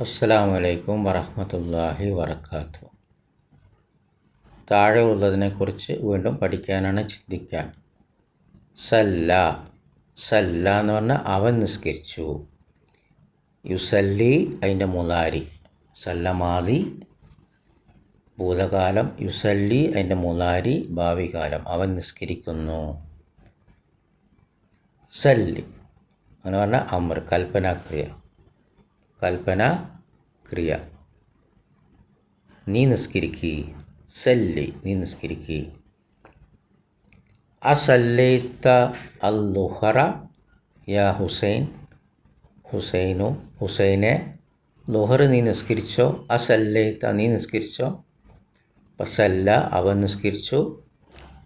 അസ്സാം വലൈക്കും വറഹമത്തല്ലാഹി വറക്കാത്തു. താഴെ ഉള്ളതിനെക്കുറിച്ച് വീണ്ടും പഠിക്കാനാണ് ചിന്തിക്കാൻ. സല്ല. സല്ല എന്ന് പറഞ്ഞാൽ അവൻ നിസ്കരിച്ചു. യുസല്ലി അതിന്റെ മുലാരി സല്ലമാതി ഭൂതകാലം യുസല്ലി അതിന്റെ മുലാരി ഭാവികാലം അവൻ നിസ്കരിക്കുന്നു. സല്ലി. എന്ന് പറഞ്ഞാൽ അമർ കൽപ്പനാക്രിയ. കൽപ്പന ക്രിയ. നീ നിസ്കരിക്കി. സല്ലി നീ നിസ്കരിക്കി. അസല്ലൈത്ത അല്ലുഹറ ലുഹറ യാ ഹുസൈൻ. ഹുസൈനു ഹുസൈനെ ലുഹർ നീ നിസ്കരിച്ചോ? അസല്ലൈത്ത നീ നിസ്കരിച്ചോ? സല്ല അവൻ നിസ്കരിച്ചു.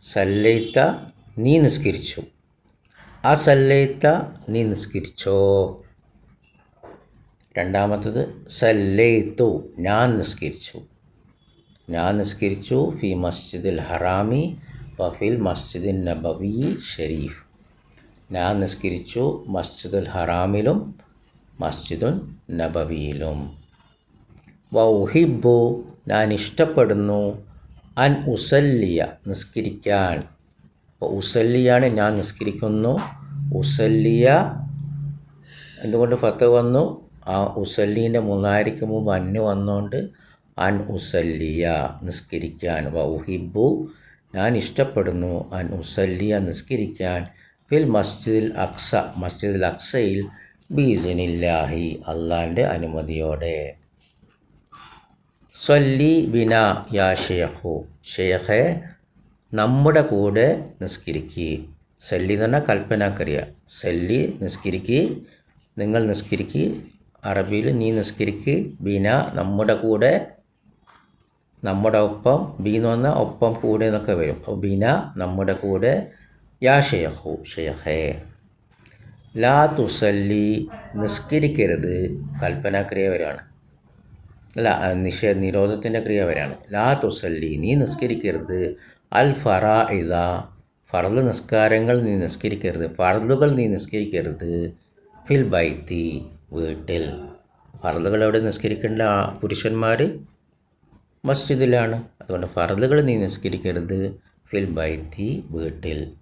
സല്ലൈത്ത നീ നിസ്കരിച്ചു. അസല്ലൈത്ത നീ നിസ്കരിച്ചോ? രണ്ടാമത്തത് സല്ലൈത്തു ഞാൻ നിസ്കരിച്ചു. ഞാൻ നിസ്കരിച്ചു ഫി മസ്ജിദുൽ ഹറാമി ഫിൽ മസ്ജിദിൻ നബവി ഷരീഫ്. ഞാൻ നിസ്കരിച്ചു മസ്ജിദുൽ ഹറാമിലും മസ്ജിദുൻ നബവിയിലും. വൗഹിബു ഞാൻ ഇഷ്ടപ്പെടുന്നു അൻ ഉസല്ലിയ നിസ്കരിക്കാൻ. ഉസല്ലിയാണ് ഞാൻ നിസ്കരിക്കുന്നു. ഉസല്ലിയ എന്തുകൊണ്ട് പത്ത് വന്നു? ആ ഉസല്ലീന്റെ മുന്നാരിക്ക് മുമ്പ് അന്ന് വന്നുകൊണ്ട് അൻ ഉസല്ലിയ നിസ്കരിക്കാൻ. വൗഹിബു ഞാൻ ഇഷ്ടപ്പെടുന്നു അൻ ഉസല്ലിയ നിസ്കരിക്കാൻ. ഫിൽ മസ്ജിദിൽ അക്സ മസ്ജിദിൽ അക്സയിൽ ബീസിനില്ലാഹി അള്ളാന്റെ അനുമതിയോടെ. സല്ലി ബിന യാ ഷെയ്ഖു ഷെയ്ഖെ നമ്മുടെ കൂടെ നിസ്കരിക്കുക സല്ലി തന്നെ കൽപ്പനാക്കറിയ സല്ലി നിസ്കരിക്കുക നിങ്ങൾ നിസ്കരിക്കുക അറബിയിൽ നീ നിസ്കരിക്ക്. ബിന നമ്മുടെ കൂടെ നമ്മുടെ ഒപ്പം ബി എന്ന് പറഞ്ഞാൽ ഒപ്പം കൂടെ എന്നൊക്കെ വരും. അപ്പോൾ ബിന നമ്മുടെ കൂടെ യാ ഷെയഹു ഷെയഹേ ലാ തുസല്ലി നിസ്കരിക്കരുത്. കൽപ്പനാക്രിയ വരാണ് അല്ല നിഷേ നിരോധത്തിന്റെ ക്രിയ വരാണ് ലാ തുസല്ലി നീ നിസ്കരിക്കരുത്. അൽ ഫറ ഇത ഫർദ് നിസ്കാരങ്ങൾ നീ നിസ്കരിക്കരുത്. ഫർദുകൾ നീ നിസ്കരിക്കരുത്. ഫിൽ ബൈത്തി. വീട്ടിൽ ഫറലുകൾ എവിടെ നിസ്കരിക്കേണ്ട പുരുഷന്മാർ മസ്ജിദിലാണ്. അതുകൊണ്ട് ഫറലുകൾ നീ നിസ്കരിക്കരുത്. ഫിൽ ബൈത്തി വീട്ടിൽ.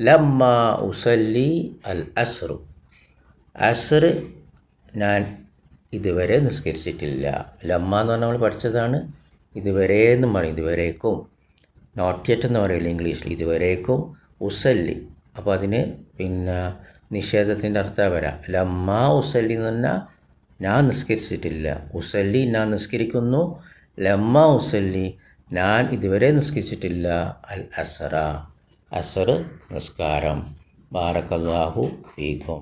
ലമ്മ ഉസല്ലി അൽ അസ്റു. അസർ ഞാൻ ഇതുവരെ നിസ്കരിച്ചിട്ടില്ല. ലമ്മ എന്ന് പറഞ്ഞാൽ നമ്മൾ പഠിച്ചതാണ്. ഇതുവരെ എന്ന് പറയും. ഇതുവരേക്കും. നോട്ട് യെറ്റ് എന്ന് പറയില്ല ഇംഗ്ലീഷിൽ. ഇതുവരേക്കും ഉസല്ലി. അപ്പോൾ അതിന് പിന്നെ നിഷേധത്തിന്റെ അർത്ഥം വരാം ലമ്മ ഉസല്ലി എന്ന് പറഞ്ഞാൽ ഞാൻ നിസ്കരിച്ചിട്ടില്ല. ഉസല്ലി ഞാൻ നിസ്കരിക്കുന്നു. ലമ്മ ഉസല്ലി ഞാൻ ഇതുവരെ നിസ്കരിച്ചിട്ടില്ല. അൽ അസറ അസർ നിസ്കാരം. ബാറക്കല്ലാഹു ഫീക്കും